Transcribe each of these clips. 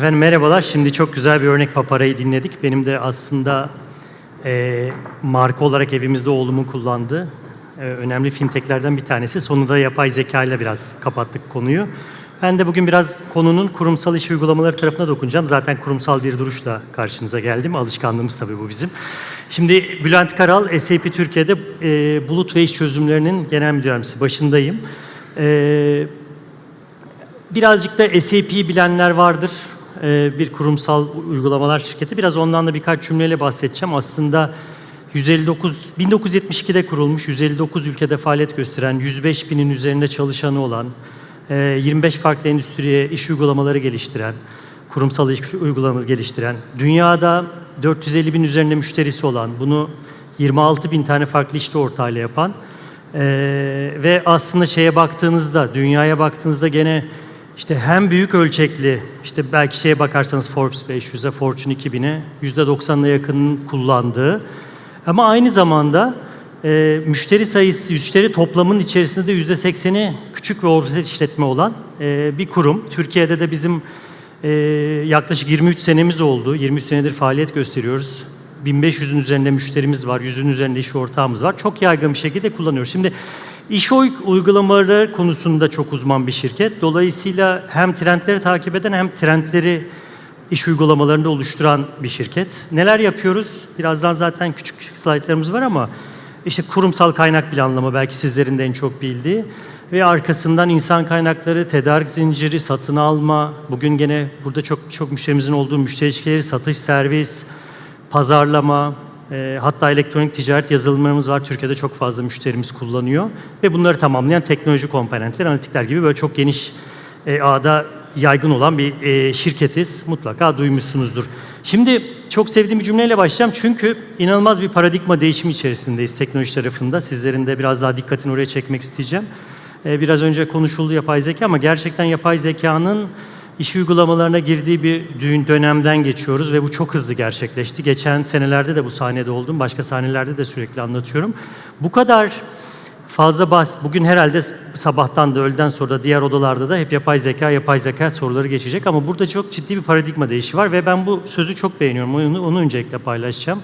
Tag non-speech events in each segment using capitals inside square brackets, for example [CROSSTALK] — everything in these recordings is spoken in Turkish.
Efendim merhabalar. Şimdi çok güzel bir örnek paparayı dinledik. Benim de aslında e, marka olarak evimizde oğlumun kullandığı e, önemli fintechlerden bir tanesi. Sonunda yapay zeka ile biraz kapattık konuyu. Ben de bugün biraz konunun kurumsal iş uygulamaları tarafına dokunacağım. Zaten kurumsal bir duruşla karşınıza geldim. Alışkanlığımız tabii bu bizim. Şimdi Bülent Karal, SAP Türkiye'de e, bulut ve iş çözümlerinin genel müdür yardımcısı başındayım. E, Birazcık da SAP'yi bilenler vardır. Ee, bir kurumsal uygulamalar şirketi. Biraz ondan da birkaç cümleyle bahsedeceğim. Aslında 159 1972'de kurulmuş, 159 ülkede faaliyet gösteren, 105 binin üzerinde çalışanı olan, e, 25 farklı endüstriye iş uygulamaları geliştiren, kurumsal iş uygulamaları geliştiren, dünyada 450 bin üzerinde müşterisi olan, bunu 26 bin tane farklı işte ortağıyla yapan ee, ve aslında şeye baktığınızda, dünyaya baktığınızda gene işte hem büyük ölçekli, işte belki şeye bakarsanız Forbes 500'e, Fortune 2000'e %90'ına yakının kullandığı ama aynı zamanda e, müşteri sayısı, müşteri toplamının içerisinde de %80'i küçük ve orta işletme olan e, bir kurum. Türkiye'de de bizim e, yaklaşık 23 senemiz oldu. 23 senedir faaliyet gösteriyoruz. 1500'ün üzerinde müşterimiz var, 100'ün üzerinde iş ortağımız var. Çok yaygın bir şekilde kullanıyoruz. Şimdi iş uy- uygulamaları konusunda çok uzman bir şirket. Dolayısıyla hem trendleri takip eden hem trendleri iş uygulamalarında oluşturan bir şirket. Neler yapıyoruz? Birazdan zaten küçük slaytlarımız var ama işte kurumsal kaynak planlama belki sizlerin de en çok bildiği ve arkasından insan kaynakları, tedarik zinciri, satın alma, bugün gene burada çok çok müşterimizin olduğu müşteri ilişkileri, satış, servis, pazarlama, e, hatta elektronik ticaret yazılımlarımız var. Türkiye'de çok fazla müşterimiz kullanıyor. Ve bunları tamamlayan teknoloji komponentler, analitikler gibi böyle çok geniş e, ağda yaygın olan bir e, şirketiz. Mutlaka duymuşsunuzdur. Şimdi çok sevdiğim bir cümleyle başlayacağım. Çünkü inanılmaz bir paradigma değişimi içerisindeyiz teknoloji tarafında. Sizlerin de biraz daha dikkatini oraya çekmek isteyeceğim. E, biraz önce konuşuldu yapay zeka ama gerçekten yapay zekanın iş uygulamalarına girdiği bir düğün dönemden geçiyoruz ve bu çok hızlı gerçekleşti. Geçen senelerde de bu sahnede oldum, başka sahnelerde de sürekli anlatıyorum. Bu kadar fazla bahs, bugün herhalde sabahtan da öğleden sonra da diğer odalarda da hep yapay zeka, yapay zeka soruları geçecek ama burada çok ciddi bir paradigma değişi var ve ben bu sözü çok beğeniyorum. Onu, onu öncelikle paylaşacağım.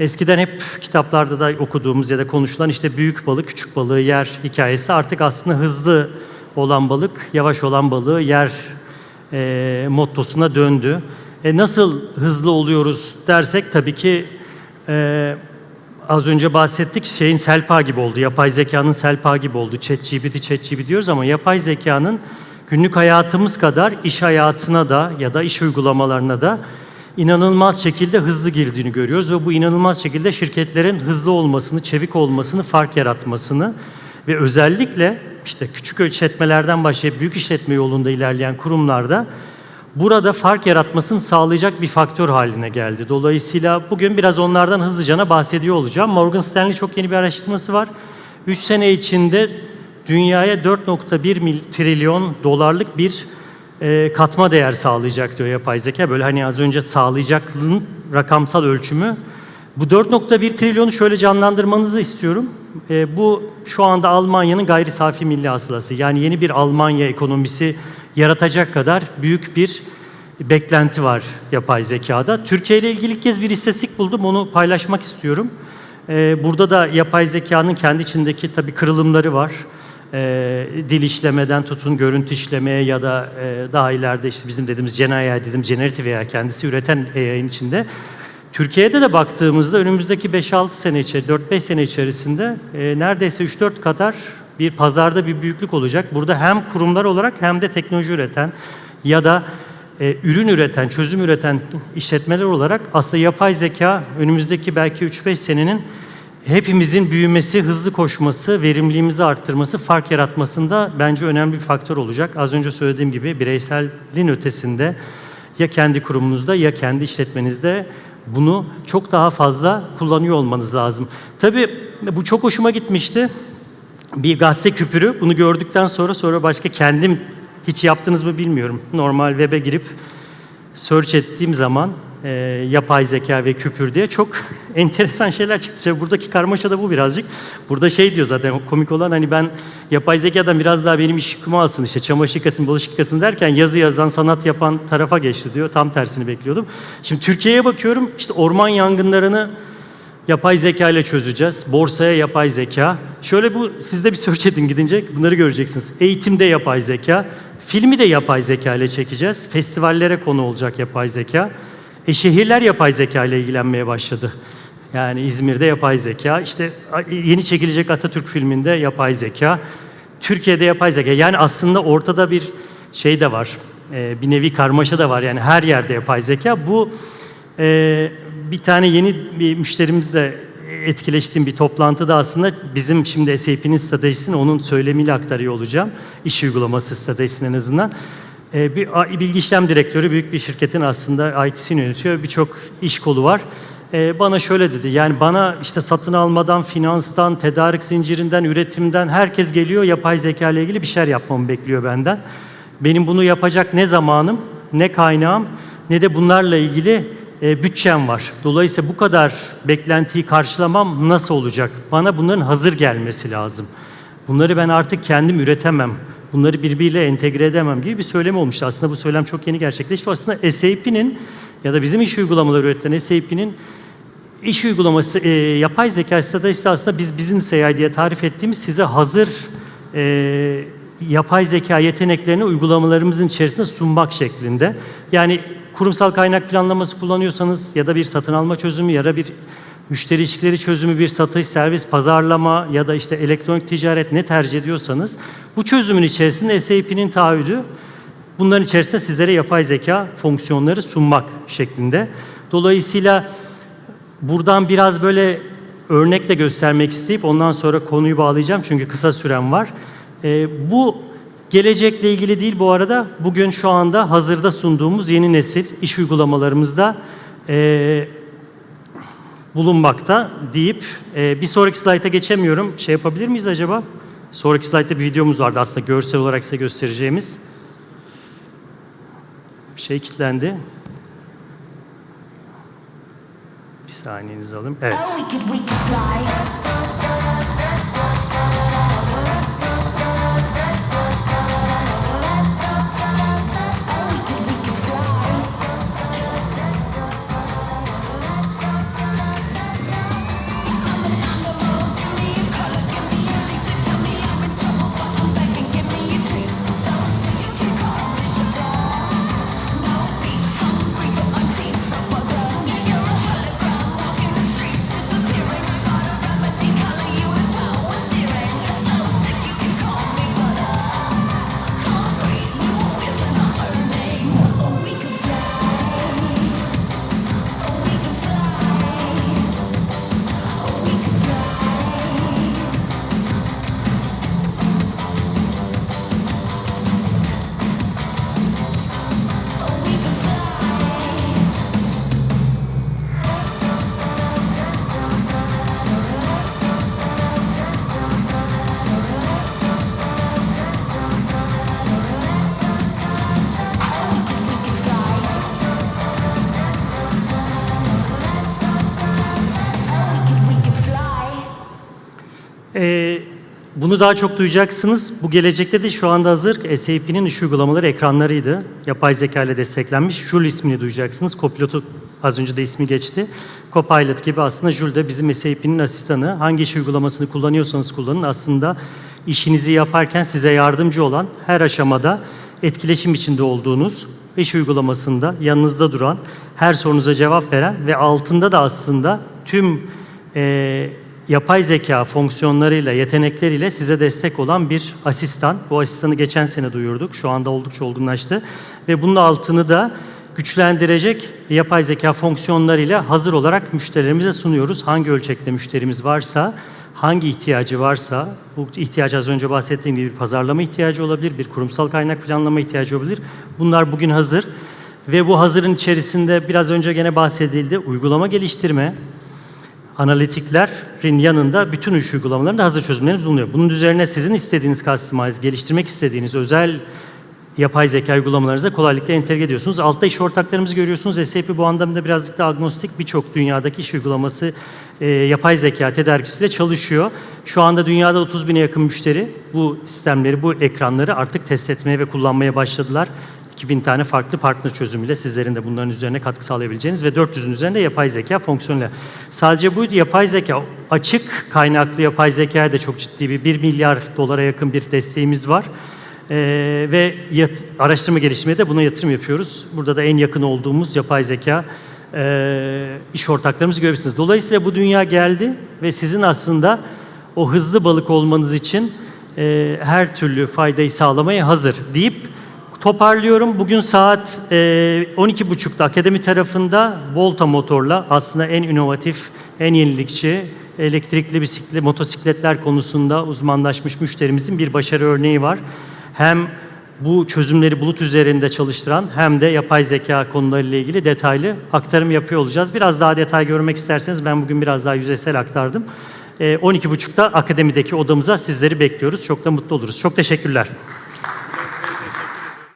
Eskiden hep kitaplarda da okuduğumuz ya da konuşulan işte büyük balık küçük balığı yer hikayesi artık aslında hızlı olan balık yavaş olan balığı yer e, mottosuna döndü. E, nasıl hızlı oluyoruz dersek tabii ki e, az önce bahsettik şeyin selpa gibi oldu. Yapay zekanın selpa gibi oldu. ChatGPT, ChatGPT diyoruz ama yapay zekanın günlük hayatımız kadar iş hayatına da ya da iş uygulamalarına da inanılmaz şekilde hızlı girdiğini görüyoruz ve bu inanılmaz şekilde şirketlerin hızlı olmasını, çevik olmasını, fark yaratmasını ve özellikle işte küçük işletmelerden başlayıp büyük işletme yolunda ilerleyen kurumlarda burada fark yaratmasını sağlayacak bir faktör haline geldi. Dolayısıyla bugün biraz onlardan hızlıcana bahsediyor olacağım. Morgan Stanley çok yeni bir araştırması var. 3 sene içinde dünyaya 4.1 mil- trilyon dolarlık bir e, katma değer sağlayacak diyor yapay zeka. Böyle hani az önce sağlayacaklığın rakamsal ölçümü. Bu 4.1 trilyonu şöyle canlandırmanızı istiyorum. E, bu şu anda Almanya'nın gayri safi milli hasılası. Yani yeni bir Almanya ekonomisi yaratacak kadar büyük bir beklenti var yapay zekada. Türkiye ile ilgili ilk kez bir istatistik buldum. Onu paylaşmak istiyorum. E, burada da yapay zekanın kendi içindeki tabii kırılımları var. E, dil işlemeden tutun görüntü işlemeye ya da e, daha ileride işte bizim dediğimiz Gen AI dediğimiz generatif AI kendisi üreten AI'nin içinde Türkiye'de de baktığımızda önümüzdeki 5-6 sene içerisinde, 4-5 sene içerisinde e, neredeyse 3-4 kadar bir pazarda bir büyüklük olacak. Burada hem kurumlar olarak hem de teknoloji üreten ya da e, ürün üreten, çözüm üreten işletmeler olarak aslında yapay zeka önümüzdeki belki 3-5 senenin hepimizin büyümesi, hızlı koşması, verimliliğimizi arttırması, fark yaratmasında bence önemli bir faktör olacak. Az önce söylediğim gibi bireyselliğin ötesinde ya kendi kurumunuzda ya kendi işletmenizde bunu çok daha fazla kullanıyor olmanız lazım. Tabii bu çok hoşuma gitmişti. Bir gazete küpürü bunu gördükten sonra sonra başka kendim hiç yaptınız mı bilmiyorum. Normal web'e girip search ettiğim zaman e, yapay zeka ve küpür diye çok [LAUGHS] enteresan şeyler çıktı. İşte buradaki karmaşa da bu birazcık. Burada şey diyor zaten komik olan hani ben yapay zekadan biraz daha benim iş alsın işte çamaşır yıkasın, bulaşık yıkasın derken yazı yazan, sanat yapan tarafa geçti diyor. Tam tersini bekliyordum. Şimdi Türkiye'ye bakıyorum işte orman yangınlarını yapay zeka ile çözeceğiz. Borsaya yapay zeka. Şöyle bu sizde bir search edin gidince bunları göreceksiniz. Eğitimde yapay zeka. Filmi de yapay zeka ile çekeceğiz. Festivallere konu olacak yapay zeka. E şehirler yapay zeka ile ilgilenmeye başladı. Yani İzmir'de yapay zeka, işte yeni çekilecek Atatürk filminde yapay zeka, Türkiye'de yapay zeka. Yani aslında ortada bir şey de var, e, bir nevi karmaşa da var. Yani her yerde yapay zeka. Bu e, bir tane yeni bir müşterimizle etkileştiğim bir toplantıda aslında bizim şimdi SAP'nin stratejisini onun söylemiyle aktarıyor olacağım. İş uygulaması stratejisinin en azından. Ee, bir bilgi işlem direktörü büyük bir şirketin aslında IT'sini yönetiyor. Birçok iş kolu var. Ee, bana şöyle dedi. Yani bana işte satın almadan, finanstan, tedarik zincirinden, üretimden herkes geliyor. Yapay zeka ile ilgili bir şeyler yapmamı bekliyor benden. Benim bunu yapacak ne zamanım, ne kaynağım, ne de bunlarla ilgili e, bütçem var. Dolayısıyla bu kadar beklentiyi karşılamam nasıl olacak? Bana bunların hazır gelmesi lazım. Bunları ben artık kendim üretemem. Bunları birbiriyle entegre edemem gibi bir söylem olmuştu. Aslında bu söylem çok yeni gerçekleşti. Aslında SAP'nin ya da bizim iş uygulamaları üreten SAP'nin iş uygulaması, e, yapay zeka stratejisi aslında biz Business AI diye tarif ettiğimiz size hazır e, yapay zeka yeteneklerini uygulamalarımızın içerisinde sunmak şeklinde. Yani kurumsal kaynak planlaması kullanıyorsanız ya da bir satın alma çözümü ya da bir müşteri ilişkileri çözümü, bir satış, servis, pazarlama ya da işte elektronik ticaret ne tercih ediyorsanız bu çözümün içerisinde SAP'nin taahhüdü bunların içerisinde sizlere yapay zeka fonksiyonları sunmak şeklinde. Dolayısıyla buradan biraz böyle örnek de göstermek isteyip ondan sonra konuyu bağlayacağım çünkü kısa sürem var. Ee, bu gelecekle ilgili değil bu arada bugün şu anda hazırda sunduğumuz yeni nesil iş uygulamalarımızda e, bulunmakta deyip e, bir sonraki slayta geçemiyorum. Şey yapabilir miyiz acaba? Sonraki slaytta bir videomuz vardı aslında görsel olarak size göstereceğimiz. Bir şey kilitlendi. Bir saniyenizi alayım. Evet. Ee, bunu daha çok duyacaksınız. Bu gelecekte de şu anda hazır SAP'nin iş uygulamaları ekranlarıydı. Yapay zeka ile desteklenmiş. Joule ismini duyacaksınız. Copilot'u az önce de ismi geçti. Copilot gibi aslında Joule de bizim SAP'nin asistanı. Hangi iş uygulamasını kullanıyorsanız kullanın. Aslında işinizi yaparken size yardımcı olan her aşamada etkileşim içinde olduğunuz iş uygulamasında yanınızda duran, her sorunuza cevap veren ve altında da aslında tüm e, yapay zeka fonksiyonlarıyla, yetenekleriyle size destek olan bir asistan. Bu asistanı geçen sene duyurduk. Şu anda oldukça olgunlaştı. Ve bunun altını da güçlendirecek yapay zeka fonksiyonlarıyla hazır olarak müşterilerimize sunuyoruz. Hangi ölçekte müşterimiz varsa, hangi ihtiyacı varsa, bu ihtiyaç az önce bahsettiğim gibi bir pazarlama ihtiyacı olabilir, bir kurumsal kaynak planlama ihtiyacı olabilir. Bunlar bugün hazır. Ve bu hazırın içerisinde biraz önce gene bahsedildi. Uygulama geliştirme, analitiklerin yanında bütün iş uygulamalarında hazır çözümleriniz bulunuyor. Bunun üzerine sizin istediğiniz customize, geliştirmek istediğiniz özel yapay zeka uygulamalarınıza kolaylıkla entegre ediyorsunuz. Altta iş ortaklarımızı görüyorsunuz. SAP bu anlamda birazcık da agnostik birçok dünyadaki iş uygulaması e, yapay zeka tedarikçisiyle çalışıyor. Şu anda dünyada 30 bine yakın müşteri bu sistemleri, bu ekranları artık test etmeye ve kullanmaya başladılar. 2000 tane farklı partner çözümüyle sizlerin de bunların üzerine katkı sağlayabileceğiniz ve 400'ün üzerinde yapay zeka fonksiyonuyla. Sadece bu yapay zeka, açık kaynaklı yapay zekaya da çok ciddi bir 1 milyar dolara yakın bir desteğimiz var. Ee, ve yat- araştırma geliştirmeye de buna yatırım yapıyoruz. Burada da en yakın olduğumuz yapay zeka e, iş ortaklarımızı görebilirsiniz. Dolayısıyla bu dünya geldi ve sizin aslında o hızlı balık olmanız için e, her türlü faydayı sağlamaya hazır deyip toparlıyorum. Bugün saat e, 12.30'da akademi tarafında Volta motorla aslında en inovatif, en yenilikçi elektrikli bisiklet, motosikletler konusunda uzmanlaşmış müşterimizin bir başarı örneği var. Hem bu çözümleri bulut üzerinde çalıştıran hem de yapay zeka konularıyla ilgili detaylı aktarım yapıyor olacağız. Biraz daha detay görmek isterseniz ben bugün biraz daha yüzeysel aktardım. E, 12.30'da akademideki odamıza sizleri bekliyoruz. Çok da mutlu oluruz. Çok teşekkürler.